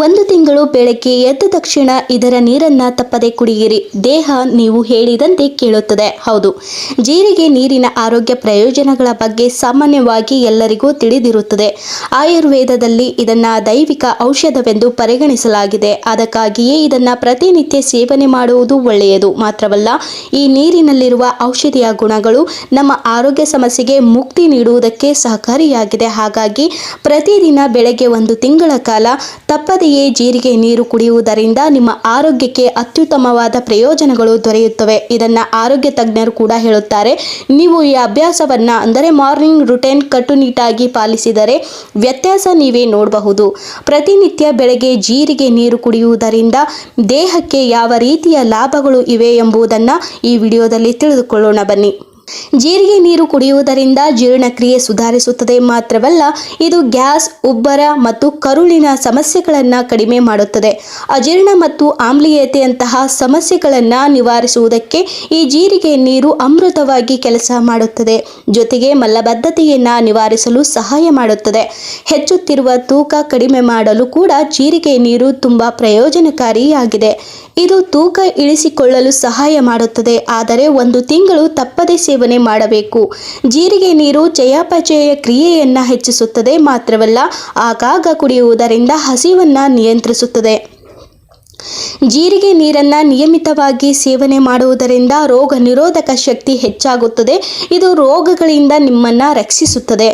ಒಂದು ತಿಂಗಳು ಬೆಳಗ್ಗೆ ಎದ್ದ ತಕ್ಷಣ ಇದರ ನೀರನ್ನ ತಪ್ಪದೆ ಕುಡಿಯಿರಿ. ದೇಹ ನೀವು ಹೇಳಿದಂತೆ ಕೇಳುತ್ತದೆ. ಹೌದು. ಜೀರಿಗೆ ನೀರಿನ ಆರೋಗ್ಯ ಪ್ರಯೋಜನಗಳ ಬಗ್ಗೆ ಸಾಮಾನ್ಯವಾಗಿ ಎಲ್ಲರಿಗೂ ತಿಳಿದಿರುತ್ತದೆ. ಆಯುರ್ವೇದದಲ್ಲಿ ಇದನ್ನ ದೈವಿಕ ಔಷಧವೆಂದು ಪರಿಗಣಿಸಲಾಗಿದೆ. ಅದಕ್ಕಾಗಿಯೇ ಇದನ್ನ ಪ್ರತಿನಿತ್ಯ ಸೇವನೆ ಮಾಡುವುದು ಒಳ್ಳೆಯದು. ಮಾತ್ರವಲ್ಲ, ಈ ನೀರಿನಲ್ಲಿರುವ ಔಷಧಿಯ ಗುಣಗಳು ನಮ್ಮ ಆರೋಗ್ಯ ಸಮಸ್ಯೆಗೆ ಮುಕ್ತಿ ನೀಡುವುದಕ್ಕೆ ಸಹಕಾರಿಯಾಗಿದೆ. ಹಾಗಾಗಿ ಪ್ರತಿದಿನ ಬೆಳಗ್ಗೆ ಒಂದು ತಿಂಗಳ ಕಾಲ ತಪ್ಪದೆಯೇ ಜೀರಿಗೆ ನೀರು ಕುಡಿಯುವುದರಿಂದ ನಿಮ್ಮ ಆರೋಗ್ಯಕ್ಕೆ ಅತ್ಯುತ್ತಮವಾದ ಪ್ರಯೋಜನಗಳು ದೊರೆಯುತ್ತವೆ. ಇದನ್ನ ಆರೋಗ್ಯ ತಜ್ಞರು ಕೂಡ ಹೇಳುತ್ತಾರೆ. ನೀವು ಈ ಅಭ್ಯಾಸವನ್ನ ಅಂದರೆ ಮಾರ್ನಿಂಗ್ ರುಟೀನ್ ಕಟ್ಟುನಿಟ್ಟಾಗಿ ಪಾಲಿಸಿದರೆ ವ್ಯತ್ಯಾಸ ನೀವೇ ನೋಡಬಹುದು. ಪ್ರತಿನಿತ್ಯ ಬೆಳಗ್ಗೆ ಜೀರಿಗೆ ನೀರು ಕುಡಿಯುವುದರಿಂದ ದೇಹಕ್ಕೆ ಯಾವ ರೀತಿಯ ಲಾಭಗಳು ಇವೆ ಎಂಬುದನ್ನು ಈ ವಿಡಿಯೋದಲ್ಲಿ ತಿಳಿದುಕೊಳ್ಳೋಣ ಬನ್ನಿ. ಜೀರಿಗೆ ನೀರು ಕುಡಿಯುವುದರಿಂದ ಜೀರ್ಣಕ್ರಿಯೆ ಸುಧಾರಿಸುತ್ತದೆ ಮಾತ್ರವಲ್ಲ, ಇದು ಗ್ಯಾಸ್, ಉಬ್ಬರ ಮತ್ತು ಕರುಳಿನ ಸಮಸ್ಯೆಗಳನ್ನು ಕಡಿಮೆ ಮಾಡುತ್ತದೆ. ಅಜೀರ್ಣ ಮತ್ತು ಆಮ್ಲೀಯತೆಯಂತಹ ಸಮಸ್ಯೆಗಳನ್ನು ನಿವಾರಿಸುವುದಕ್ಕೆ ಈ ಜೀರಿಗೆ ನೀರು ಅಮೃತವಾಗಿ ಕೆಲಸ ಮಾಡುತ್ತದೆ. ಜೊತೆಗೆ ಮಲಬದ್ಧತೆಯನ್ನು ನಿವಾರಿಸಲು ಸಹಾಯ ಮಾಡುತ್ತದೆ. ಹೆಚ್ಚುತ್ತಿರುವ ತೂಕ ಕಡಿಮೆ ಮಾಡಲು ಕೂಡ ಜೀರಿಗೆ ನೀರು ತುಂಬ ಪ್ರಯೋಜನಕಾರಿಯಾಗಿದೆ. ಇದು ತೂಕ ಇಳಿಸಿಕೊಳ್ಳಲು ಸಹಾಯ ಮಾಡುತ್ತದೆ. ಆದರೆ ಒಂದು ತಿಂಗಳು ತಪ್ಪದೆ ಸೇವನೆ ಮಾಡಬೇಕು. ಜೀರಿಗೆ ನೀರು ಚಯಾಪಚಯ ಕ್ರಿಯೆಯನ್ನು ಹೆಚ್ಚಿಸುತ್ತದೆ ಮಾತ್ರವಲ್ಲ ಆಗಾಗ ಕುಡಿಯುವುದರಿಂದ ಹಸಿವನ್ನು ನಿಯಂತ್ರಿಸುತ್ತದೆ. ಜೀರಿಗೆ ನೀರನ್ನು ನಿಯಮಿತವಾಗಿ ಸೇವನೆ ಮಾಡುವುದರಿಂದ ರೋಗ ನಿರೋಧಕ ಶಕ್ತಿ ಹೆಚ್ಚಾಗುತ್ತದೆ. ಇದು ರೋಗಗಳಿಂದ ನಿಮ್ಮನ್ನು ರಕ್ಷಿಸುತ್ತದೆ.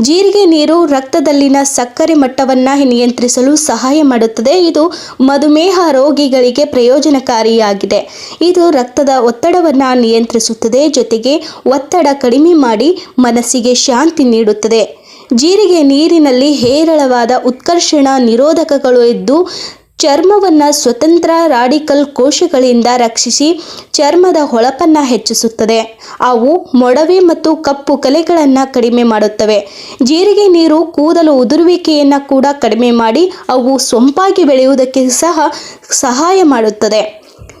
ಜೀರಿಗೆ ನೀರು ರಕ್ತದಲ್ಲಿನ ಸಕ್ಕರೆ ಮಟ್ಟವನ್ನು ನಿಯಂತ್ರಿಸಲು ಸಹಾಯ ಮಾಡುತ್ತದೆ. ಇದು ಮಧುಮೇಹ ರೋಗಿಗಳಿಗೆ ಪ್ರಯೋಜನಕಾರಿಯಾಗಿದೆ. ಇದು ರಕ್ತದ ಒತ್ತಡವನ್ನು ನಿಯಂತ್ರಿಸುತ್ತದೆ. ಜೊತೆಗೆ ಒತ್ತಡ ಕಡಿಮೆ ಮಾಡಿ ಮನಸ್ಸಿಗೆ ಶಾಂತಿ ನೀಡುತ್ತದೆ. ಜೀರಿಗೆ ನೀರಿನಲ್ಲಿ ಹೇರಳವಾದ ಉತ್ಕರ್ಷಣ ನಿರೋಧಕಗಳು ಇದ್ದು ಚರ್ಮವನ್ನು ಸ್ವತಂತ್ರ ರಾಡಿಕಲ್ ಕೋಶಗಳಿಂದ ರಕ್ಷಿಸಿ ಚರ್ಮದ ಹೊಳಪನ್ನು ಹೆಚ್ಚಿಸುತ್ತದೆ. ಅವು ಮೊಡವೆ ಮತ್ತು ಕಪ್ಪು ಕಲೆಗಳನ್ನು ಕಡಿಮೆ ಮಾಡುತ್ತವೆ. ಜೀರಿಗೆ ನೀರು, ಕೂದಲು ಉದುರುವಿಕೆಯನ್ನು ಕೂಡ ಕಡಿಮೆ ಮಾಡಿ ಅವು ಸೊಂಪಾಗಿ ಬೆಳೆಯುವುದಕ್ಕೆ ಸಹ ಸಹಾಯ ಮಾಡುತ್ತದೆ.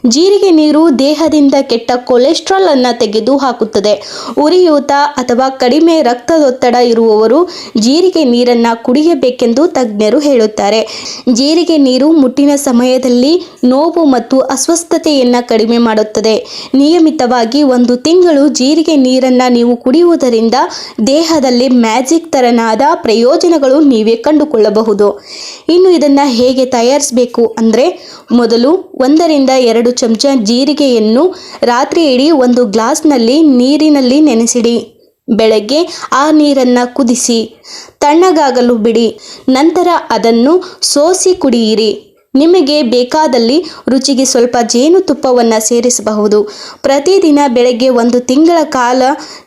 ಜೀರಿಗೆ ನೀರು ದೇಹದಿಂದ ಕೆಟ್ಟ ಕೊಲೆಸ್ಟ್ರಾಲ್ ಅನ್ನು ತೆಗೆದು ಹಾಕುತ್ತದೆ ಉರಿಯೂತ ಅಥವಾ ಕಡಿಮೆ ರಕ್ತದೊತ್ತಡ ಇರುವವರು ಜೀರಿಗೆ ನೀರನ್ನು ಕುಡಿಯಬೇಕೆಂದು ತಜ್ಞರು ಹೇಳುತ್ತಾರೆ. ಜೀರಿಗೆ ನೀರು ಮುಟ್ಟಿನ ಸಮಯದಲ್ಲಿ ನೋವು ಮತ್ತು ಅಸ್ವಸ್ಥತೆಯನ್ನು ಕಡಿಮೆ ಮಾಡುತ್ತದೆ. ನಿಯಮಿತವಾಗಿ ಒಂದು ತಿಂಗಳು ಜೀರಿಗೆ ನೀರನ್ನು ನೀವು ಕುಡಿಯುವುದರಿಂದ ದೇಹದಲ್ಲಿ ಮ್ಯಾಜಿಕ್ ತರನಾದ ಪ್ರಯೋಜನಗಳು ನೀವೇ ಕಂಡುಕೊಳ್ಳಬಹುದು. ಇನ್ನು ಇದನ್ನು ಹೇಗೆ ತಯಾರಿಸಬೇಕು? ಅಂದರೆ, ಮೊದಲು ಒಂದರಿಂದ ಎರಡು ಚಮಚ ಜೀರಿಗೆಯನ್ನು ರಾತ್ರಿ ಇಡೀ ಒಂದು ಗ್ಲಾಸ್ನಲ್ಲಿ ನೀರಿನಲ್ಲಿ ನೆನೆಸಿಡಿ. ಬೆಳಗ್ಗೆ ಆ ನೀರನ್ನು ಕುದಿಸಿ. ತಣ್ಣಗಾಗಲು ಬಿಡಿ. ನಂತರ ಅದನ್ನು ಸೋಸಿ ಕುಡಿಯಿರಿ. ನಿಮಗೆ ಬೇಕಾದಲ್ಲಿ ರುಚಿಗೆ ಸ್ವಲ್ಪ ಜೇನುತುಪ್ಪವನ್ನು ಸೇರಿಸಬಹುದು. ಪ್ರತಿದಿನ ಬೆಳಗ್ಗೆ ಒಂದು ತಿಂಗಳ ಕಾಲ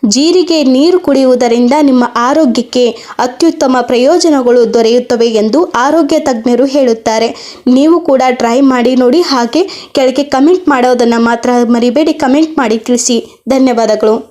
ಜೀರಿಗೆ ನೀರು ಕುಡಿಯುವುದರಿಂದ ನಿಮ್ಮ ಆರೋಗ್ಯಕ್ಕೆ ಅತ್ಯುತ್ತಮ ಪ್ರಯೋಜನಗಳು ದೊರೆಯುತ್ತವೆ ಎಂದು ಆರೋಗ್ಯ ತಜ್ಞರು ಹೇಳುತ್ತಾರೆ. ನೀವು ಕೂಡ ಟ್ರೈ ಮಾಡಿ ನೋಡಿ ಹಾಗೆ. ಕೆಳಗೆ ಕಮೆಂಟ್ ಮಾಡೋದನ್ನು ಮಾತ್ರ ಮರಿಬೇಡಿ. ಕಮೆಂಟ್ ಮಾಡಿ ತಿಳಿಸಿ. ಧನ್ಯವಾದಗಳು.